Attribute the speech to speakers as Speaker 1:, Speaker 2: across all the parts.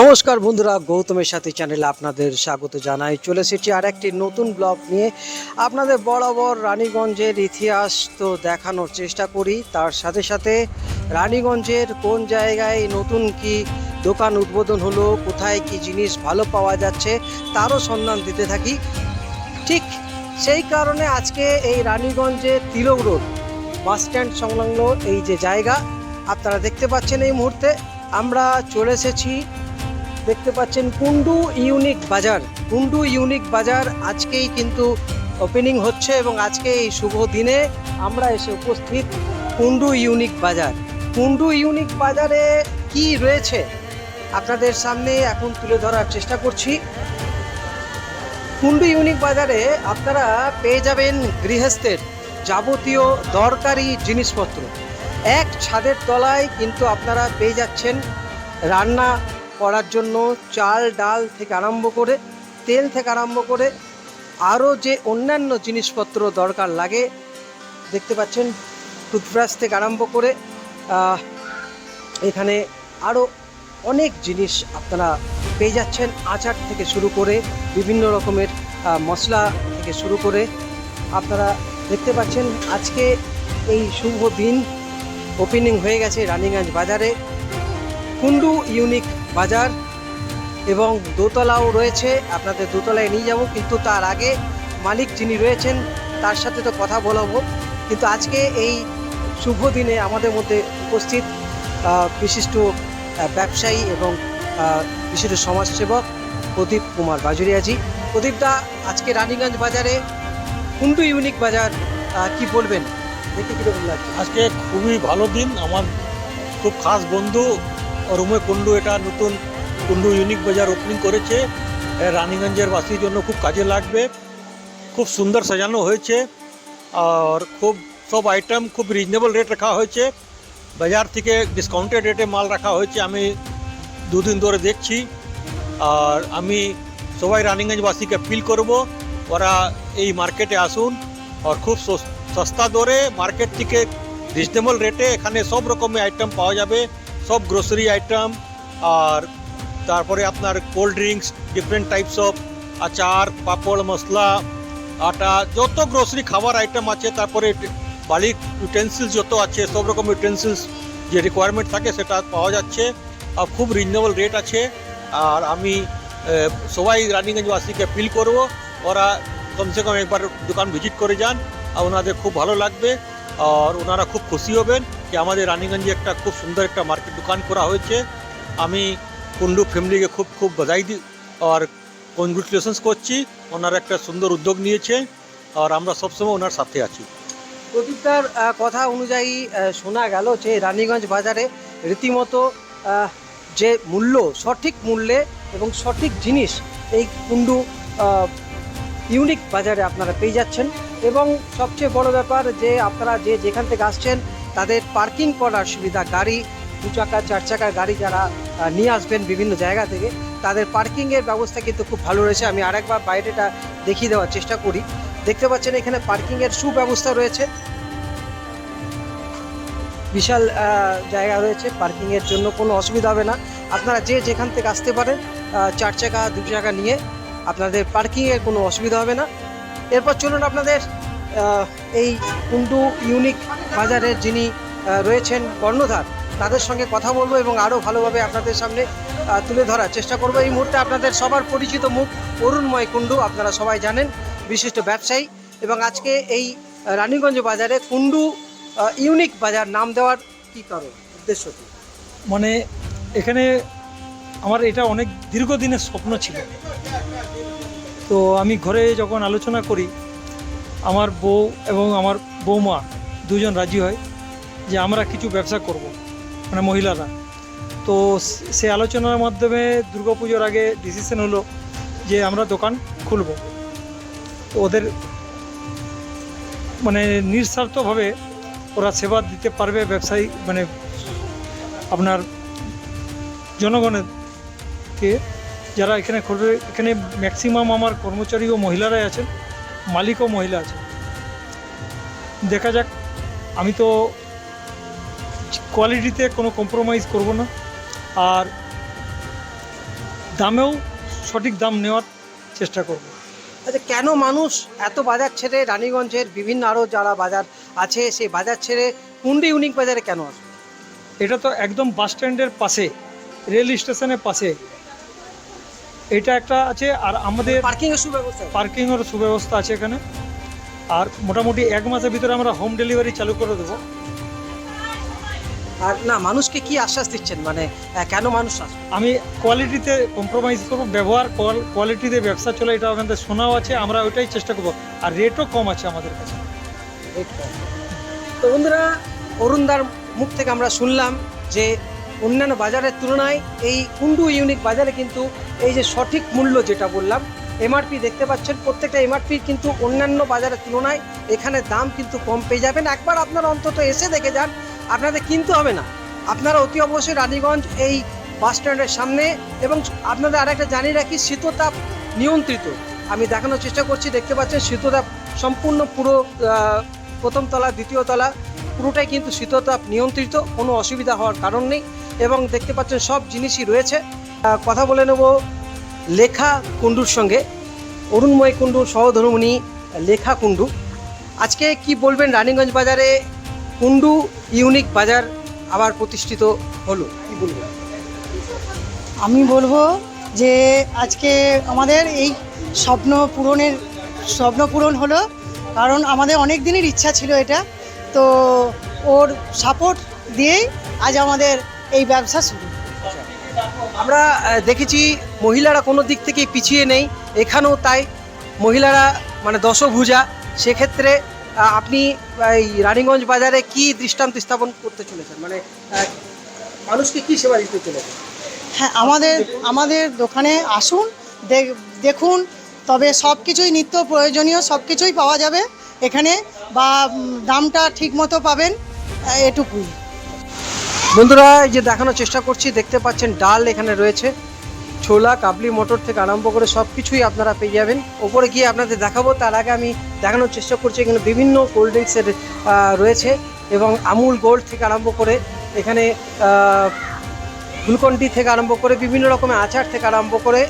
Speaker 1: নমস্কার বন্ধুরা, গৌতমের সাথে চ্যানেলে আপনাদের স্বাগত জানাই। চলে এসেছি আর একটি নতুন ব্লগ নিয়ে। আপনাদের বরাবর রানীগঞ্জের ইতিহাস তো দেখানোর চেষ্টা করি। তার সাথে সাথে রানীগঞ্জের কোন জায়গায় নতুন কি দোকান উদ্বোধন হলো, কোথায় কি জিনিস ভালো পাওয়া যাচ্ছে, তারও সন্ধান দিতে থাকি। ঠিক সেই কারণে আজকে এই রানীগঞ্জের তিলক রোড বাস স্ট্যান্ড সংলগ্ন এই যে জায়গা, আপনারা দেখতে পাচ্ছেন এই মুহূর্তে। আমরা চলে এসেছি দেখতে পাচ্ছেন কুন্ডু ইউনিক বাজার। কুন্ডু ইউনিক বাজার আজকেই কিন্তু ওপেনিং হচ্ছে এবং আজকে এই শুভ দিনে আমরা এসে উপস্থিত কুন্ডু ইউনিক বাজার। কুন্ডু ইউনিক বাজারে কি রয়েছে? আপনাদের সামনে এখন তুলে ধরার চেষ্টা করছি। কুন্ডু ইউনিক বাজারে আপনারা পেয়ে যাবেন গৃহস্থের যাবতীয় দরকারি জিনিসপত্র। এক ছাদের তলায় কিন্তু আপনারা পেয়ে যাচ্ছেন রান্না করার জন্য চাল, ডাল থেকে আরম্ভ করে, তেল থেকে আরম্ভ করে আরও যে অন্যান্য জিনিসপত্র দরকার লাগে, দেখতে পাচ্ছেন, টুথব্রাশ থেকে আরম্ভ করে এখানে আরও অনেক জিনিস আপনারা পেয়ে যাচ্ছেন, আচার থেকে শুরু করে বিভিন্ন রকমের মশলা থেকে শুরু করে আপনারা দেখতে পাচ্ছেন, আজকে এই শুভ দিন ওপেনিং হয়ে গেছে রানিগঞ্জ বাজারে। কুন্ডু ইউনিক বাজার এবং দোতলাও রয়েছে। আপনাদের দোতলায় নিয়ে যাব, কিন্তু তার আগে মালিক যিনি রয়েছেন, তার সাথে তো কথা বলাবো। কিন্তু আজকে এই শুভ দিনে আমাদের মধ্যে উপস্থিত বিশিষ্ট ব্যবসায়ী এবং বিশিষ্ট সমাজসেবক প্রদীপ কুমার বাজুরিয়াজি। প্রদীপদা, আজকে রানীগঞ্জ বাজারে কুন্ডু ইউনিক বাজার কি বলবেন? দেখে কীরকম লাগছে?
Speaker 2: আজকে খুবই ভালো দিন। আমার খুব খাস বন্ধু রুমে কুন্ডু এটা নতুন কুন্ডু ইউনিক বাজার ওপেনিং করেছে রানীগঞ্জের বাসীর জন্য খুব কাজে লাগবে খুব সুন্দর সাজানো হয়েছে আর খুব সব আইটেম খুব রিজনেবল রেট রাখা হয়েছে বাজার থেকে ডিসকাউন্টেড রেটে মাল রাখা হয়েছে আমি দুদিন ধরে দেখছি আর আমি সবাই রানীগঞ্জবাসীকে অ্যাপিল করব ওরা এই মার্কেটে আসুন আর খুব সস- সস্তা দরে মার্কেট থেকে রিজনেবল রেটে এখানে সব রকমের আইটেম পাওয়া যাবে সব গ্রোসারি আইটেম আর তারপরে আপনার cold drinks different types of আচার, পাপড়, মশলা, আটা, যত গ্রোসারি খাবার আইটেম আছে, তারপরে বালির ইউটেন্সিলস যত আছে, সব রকম ইউটেন্সিলস যে রিকোয়ারমেন্ট থাকে সেটা পাওয়া যাচ্ছে। আর খুব রিজনেবল রেট আছে। আর আমি সবাই রানীগঞ্জবাসীকে অ্যাপিল করব। ওরা কমসে কম একবার দোকান ভিজিট করে যান। আর ওনাদের খুব ভালো লাগবে। আর ওনারা খুব খুশি হবেন। যে আমাদের রানীগঞ্জে একটা খুব সুন্দর একটা মার্কেট দোকান করা হয়েছে। আমি কুন্ডু ফ্যামিলিকে খুব খুব বাধাই দিই আর কনগ্রেচুলেশনস করছি। ওনারা একটা সুন্দর উদ্যোগ নিয়েছে আর আমরা সবসময় ওনার সাথে আছি।
Speaker 1: প্রদীপদার কথা অনুযায়ী শোনা গেল যে রানীগঞ্জ বাজারে রীতিমতো যে মূল্য, সঠিক মূল্যে এবং সঠিক জিনিস এই কুন্ডু ইউনিক বাজারে আপনারা পেয়ে যাচ্ছেন। এবং সবচেয়ে বড় ব্যাপার যে আপনারা যে যেখান থেকে আসছেন তাদের পার্কিং করার সুবিধা, গাড়ি, দু চাকা, চার চাকার গাড়ি যারা নিয়ে আসবেন বিভিন্ন জায়গা থেকে, তাদের পার্কিংয়ের ব্যবস্থা কিন্তু খুব ভালো রয়েছে। আমি আরেকবার বাইরেটা দেখিয়ে দেওয়ার চেষ্টা করি। দেখতে পাচ্ছেন এখানে পার্কিংয়ের সুব্যবস্থা রয়েছে। বিশাল জায়গা রয়েছে পার্কিংয়ের জন্য কোনো অসুবিধা হবে না। আপনারা যে যেখান থেকে আসতে পারেন চার চাকা, দু চাকা নিয়ে, আপনাদের পার্কিংয়ের কোনো অসুবিধা হবে না। এরপর চলুন আপনাদের এই কুন্ডু ইউনিক বাজারের যিনি রয়েছেন কর্ণধার, তাদের সঙ্গে কথা বলব এবং আরও ভালোভাবে আপনাদের সামনে তুলে ধরার চেষ্টা করব। এই মুহূর্তে আপনাদের সবার পরিচিত মুখ অরুণময় কুণ্ডু, আপনারা সবাই জানেন, বিশিষ্ট ব্যবসায়ী এবং আজকে এই রানীগঞ্জ বাজারে কুন্ডু ইউনিক বাজার নাম দেওয়ার কি কারণ, উদ্দেশ্য কি?
Speaker 3: মানে এখানে আমার এটা অনেক দীর্ঘদিনের স্বপ্ন ছিল। তো আমি ঘরে যখন আলোচনা করি আমার বউ এবং আমার বৌমা দুজন রাজি হয় যে আমরা কিছু ব্যবসা করব মানে মহিলারা। তো সে- আলোচনার মাধ্যমে দুর্গাপুজোর আগে ডিসিশন হলো যে আমরা দোকান খুলব। তো ওদের মানে নিঃস্বার্থভাবে ওরা সেবা দিতে পারবে ব্যবসায়ী মানে আপনার জনগণেরকে যারা এখানে এখানে ম্যাক্সিমাম আমার কর্মচারী ও মহিলারাই আছেন। মালিকও মহিলা আছে। দেখা যাক আমি তো কোয়ালিটিতে কোনো কম্প্রোমাইজ করব না। আর দামেও সঠিক দাম নেওয়ার চেষ্টা করব।
Speaker 1: আচ্ছা কেন মানুষ এত বাজার ছেড়ে রানীগঞ্জের বিভিন্ন আরও যারা বাজার আছে সেই বাজার ছেড়ে কুন্ডি ইউনিক বাজারে কেন আসে
Speaker 3: এটা তো একদম বাস স্ট্যান্ডের পাশে রেল স্টেশনের পাশে। এটা একটা আছে আর আমাদের
Speaker 1: পার্কিং এর সুব্যবস্থা আছে?
Speaker 3: পার্কিংয়ের সুব্যবস্থা আছে এখানে। আর মোটামুটি এক মাসের ভিতরে আমরা হোম ডেলিভারি চালু করে দেবো।
Speaker 1: আর না মানুষকে কি আশ্বাস দিচ্ছেন? মানে কেন মানুষ আসবে?
Speaker 3: আমি কোয়ালিটিতে কম্প্রোমাইজ করব ব্যবহার কোয়ালিটিতে ব্যবসা চলে এটা আমাদের শোনাও আছে আমরা ওইটাই চেষ্টা করব। আর রেটও কম আছে আমাদের কাছে।
Speaker 1: তো বন্ধুরা অরুণদার মুখ থেকে আমরা শুনলাম যে অন্যান্য বাজারের তুলনায় এই কুন্ডু ইউনিক বাজারে কিন্তু এই যে সঠিক মূল্য যেটা বললাম এমআরপি দেখতে পাচ্ছেন, প্রত্যেকটা এমআরপি কিন্তু অন্যান্য বাজারের তুলনায় এখানে দাম কিন্তু কম পেয়ে যাবেন। একবার আপনারা অন্তত এসে দেখে যান, আপনাদের কিনতে হবে না। আপনারা অতি অবশ্যই রানীগঞ্জ এই বাস স্ট্যান্ডের সামনে এবং আপনাদের আরেকটা জানিয়ে রাখি, শীততাপ নিয়ন্ত্রিত। আমি দেখানোর চেষ্টা করছি, দেখতে পাচ্ছেন শীততাপ সম্পূর্ণ পুরো প্রথম তলা, দ্বিতীয় তলা, পুরোটাই কিন্তু শীততাপ নিয়ন্ত্রিত, কোনো অসুবিধা হওয়ার কারণ নেই। এবং দেখতে পাচ্ছেন সব জিনিসই রয়েছে। কথা বলে নেব লেখা কুণ্ডুর সঙ্গে। অরুণময় কুণ্ডু, সহধর্মণী, লেখা কুণ্ডু। আজকে কি বলবেন রানীগঞ্জ বাজারে? কুণ্ডু ইউনিক বাজার আবার প্রতিষ্ঠিত হলো। কি বলবেন?
Speaker 4: আমি বলব যে আজকে আমাদের এই স্বপ্ন পূরণের, স্বপ্ন পূরণ হলো, কারণ আমাদের অনেক দিনের ইচ্ছা ছিল এটা। তো ওর সাপোর্ট দিয়েই আজ আমাদের এই ব্যবসা শুরু।
Speaker 1: আমরা দেখেছি মহিলারা কোনো দিক থেকেই পিছিয়ে নেই, এখানেও তাই। মহিলারা মানে দশভুজা, সেক্ষেত্রে আপনি এই রানীগঞ্জ বাজারে কি দৃষ্টান্ত স্থাপন করতে চলেছেন? মানে মানুষকে কি সেবা দিতে চলেছেন?
Speaker 4: হ্যাঁ আমাদের আমাদের দোকানে আসুন দেখ- দেখুন, তবে সব কিছুই নিত্য প্রয়োজনীয় সব কিছুই পাওয়া যাবে এখানে, বা দামটা ঠিক মতো পাবেন এটুকুই।
Speaker 1: বন্ধুরা, এই যে দেখানোর চেষ্টা করছি, দেখতে পাচ্ছেন ডাল এখানে রয়েছে। ছোলা, কাবলি মটর থেকে আরম্ভ করে সব কিছুই আপনারা পেয়ে যাবেন। ওপরে গিয়ে আপনাদের দেখাবো, তার আগে আমি দেখানোর চেষ্টা করছি, এখানে বিভিন্ন কোল্ড ড্রিঙ্কসের রয়েছে এবং আমুল গোল্ড থেকে আরম্ভ করে এখানে গ্লুকন ডি থেকে আরম্ভ করে বিভিন্ন রকমের আচার থেকে আরম্ভ করে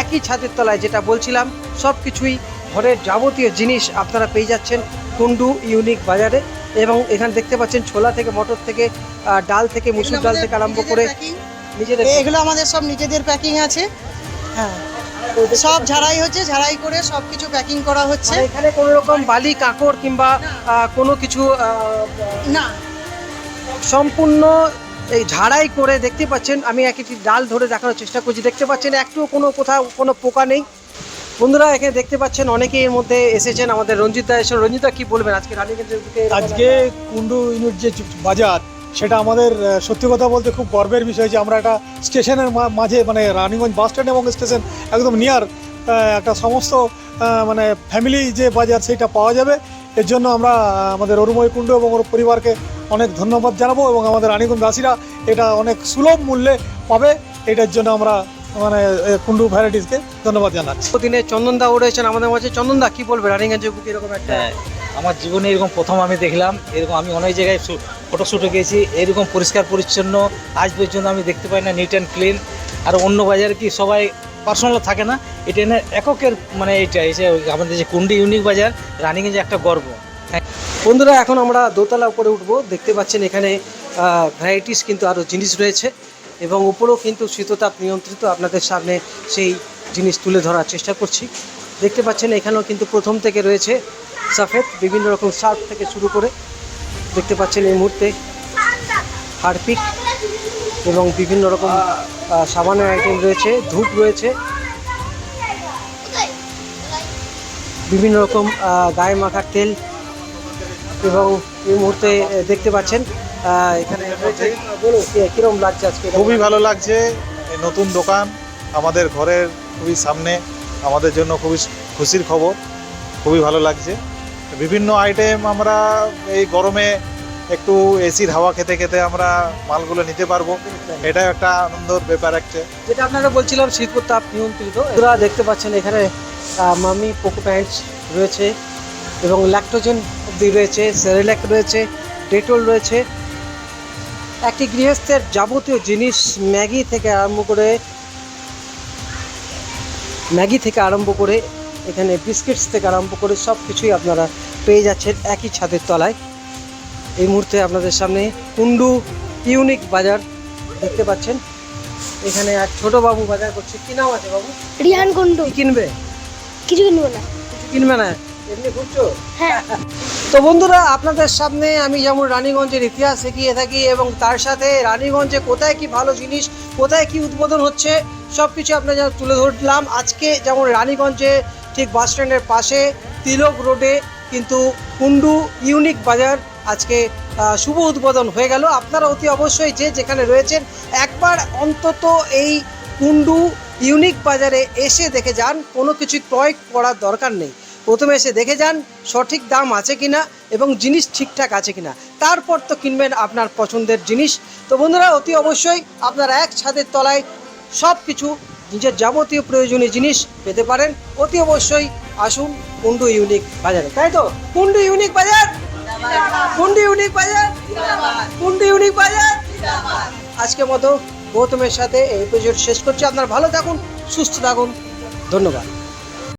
Speaker 1: একই ছাদের তলায় যেটা বলছিলাম সব কিছুই ঘরের যাবতীয় জিনিস আপনারা পেয়ে যাচ্ছেন কুন্ডু ইউনিক বাজারে। এবং এখানে দেখতে পাচ্ছেন ছোলা থেকে মটর থেকে ডাল থেকে মুসুর ডাল থেকে আরম্ভ করে নিজেদের
Speaker 4: এগুলো আমাদের সব নিজেদের প্যাকিং আছে। হ্যাঁ। সব ঝাড়াই হচ্ছে ঝাড়াই করে সব কিছু প্যাকিং করা হচ্ছে।
Speaker 1: মানে এখানে কোনো রকম বালি কাঁকড় কিংবা কোনো কিছু
Speaker 4: না।
Speaker 1: সম্পূর্ণ এই ঝাড়াই করে দেখতে পাচ্ছেন। আমি এক একটি ডাল ধরে দেখানোর চেষ্টা করছি। দেখতে পাচ্ছেন একটুও কোনো কোথাও কোনো পোকা নেই। বন্ধুরা, এখানে দেখতে পাচ্ছেন অনেকে এর মধ্যে এসেছেন আমাদের রঞ্জিতা। এসে, রঞ্জিতা, কি বলবেন আজকে রানীগঞ্জের
Speaker 5: আজকে কুন্ডু ইউনিট যে বাজার, সেটা আমাদের সত্যি কথা বলতে খুব গর্বের বিষয় যে আমরা একটা স্টেশনের মাঝে মানে রানীগঞ্জ বাস স্ট্যান্ড এবং স্টেশন একদম নিয়ার একটা সমস্ত মানে ফ্যামিলি যে বাজার, সেটা পাওয়া যাবে। এর জন্য আমরা আমাদের অরুময় কুণ্ডু এবং ওর পরিবারকে অনেক ধন্যবাদ জানাব এবং আমাদের রানীগঞ্জবাসীরা এটা অনেক সুলভ মূল্যে পাবে। এটার জন্য আমরা মানে কুন্ডু ভ্যারাইটিসকে ধন্যবাদ জানাচ্ছি।
Speaker 1: দিনে চন্দনদা ও রয়েছেন আমাদের মাঝে। চন্দনদা কি বলবে রানীগঞ্জের বুকে এরকম একটা
Speaker 6: হ্যাঁ আমার জীবনে এরকম প্রথম আমি দেখলাম এরকম আমি অনেক জায়গায় ফটো শ্যুটে গেছি এরকম পরিষ্কার পরিচ্ছন্ন আজ পর্যন্ত আমি দেখতে পাই না নিট অ্যান্ড ক্লিন আর অন্য বাজারে কি সবাই পার্সোনাল থাকে না এটা এনে এককের মানে এটা এই যে আমাদের যে কুন্ডি ইউনিক বাজার যে একটা গর্ব।
Speaker 1: বন্ধুরা এখন আমরা দোতলা উপরে উঠবো দেখতে পাচ্ছেন এখানে ভ্যারাইটিস কিন্তু আরও জিনিস রয়েছে। এবং উপরেও কিন্তু শীততাপ নিয়ন্ত্রিত আপনাদের সামনে সেই জিনিস তুলে ধরার চেষ্টা করছি। দেখতে পাচ্ছেন এখানেও কিন্তু প্রথম থেকে রয়েছে সাফেদ, বিভিন্ন রকম সার্ফ থেকে শুরু করে দেখতে পাচ্ছেন এই মুহূর্তে হারপিক এবং বিভিন্ন রকম সাবানের আইটেম রয়েছে, ধূপ রয়েছে। বিভিন্ন রকম গায়ে মাখার তেল এবং এই মুহূর্তে দেখতে পাচ্ছেন এখানে রয়েছে বলুন কি- কীরকম লাগছে আজকে?
Speaker 7: খুবই ভালো লাগছে। নতুন দোকান আমাদের ঘরের খুবই সামনে আমাদের জন্য খুবই খুশির খবর খুবই ভালো লাগছে। বিভিন্ন আইটেম আমরা এই গরমে একটু এসির হাওয়া খেতে খেতে আমরা মালগুলো নিতে পারব। এটাও একটা আনন্দর ব্যাপার একটা।
Speaker 1: যেটা আপনারা বলছিলাম শীত তাপ নিয়ন্ত্রিত। আপনারা দেখতে পাচ্ছেন এখানে মামি পোকো প্যান্টস রয়েছে এবং ল্যাকটোজেন অব্দি রয়েছে সেরেল্যাক রয়েছে ডেটল রয়েছে। একটি গৃহস্থের যাবতীয় জিনিস ম্যাগি থেকে আরম্ভ করে ম্যাগি থেকে আরম্ভ করে এখানে বিস্কিটস থেকে আরম্ভ করে সব কিছুই আপনারা পেয়ে যাচ্ছেন একই ছাদের তলায়। এই মুহূর্তে আপনাদের সামনে কুন্ডু ইউনিক বাজার দেখতে পাচ্ছেন। এখানে এক ছোট বাবু বাজার করছে। কি নাম আছে বাবু?
Speaker 8: রিহান কুন্ডু
Speaker 1: কিনবে?
Speaker 8: কিছু কিনবো না।
Speaker 1: কিছু কিনবে না?
Speaker 8: হ্যাঁ।
Speaker 1: তো বন্ধুরা, আপনাদের সামনে আমি যেমন রানীগঞ্জের ইতিহাস শিখিয়ে থাকি এবং তার সাথে রানীগঞ্জে কোথায় কি ভালো জিনিস, কোথায় কি উদ্বোধন হচ্ছে সব কিছু আপনার যেন তুলে ধরলাম। আজকে যেমন রানীগঞ্জে ঠিক বাস স্ট্যান্ডের পাশে তিলক রোডে কিন্তু কুন্ডু ইউনিক বাজার আজকে শুভ উদ্বোধন হয়ে গেল। আপনারা অতি অবশ্যই যে যেখানে রয়েছেন, একবার অন্তত এই কুন্ডু ইউনিক বাজারে এসে দেখে যান। কোনো কিছু ক্রয় করার দরকার নেই। প্রথমে এসে দেখে যান সঠিক দাম আছে কিনা এবং জিনিস ঠিকঠাক আছে কিনা। তারপর তো কিনবেন আপনার পছন্দের জিনিস। তো বন্ধুরা, অতি অবশ্যই আপনারা এক ছাদের তলায় সব কিছু নিজের যাবতীয় প্রয়োজনীয় জিনিস পেতে পারেন। অতি অবশ্যই আসুন কুন্ডু ইউনিক বাজারে। তাই তো? কুন্ডু ইউনিক বাজার? কুন্ডু ইউনিক বাজার? কুন্ডু ইউনিক বাজার? আজকের মতো গৌতমের সাথে এই এপিসোড শেষ করছি। আপনার ভালো থাকুন, সুস্থ থাকুন। ধন্যবাদ।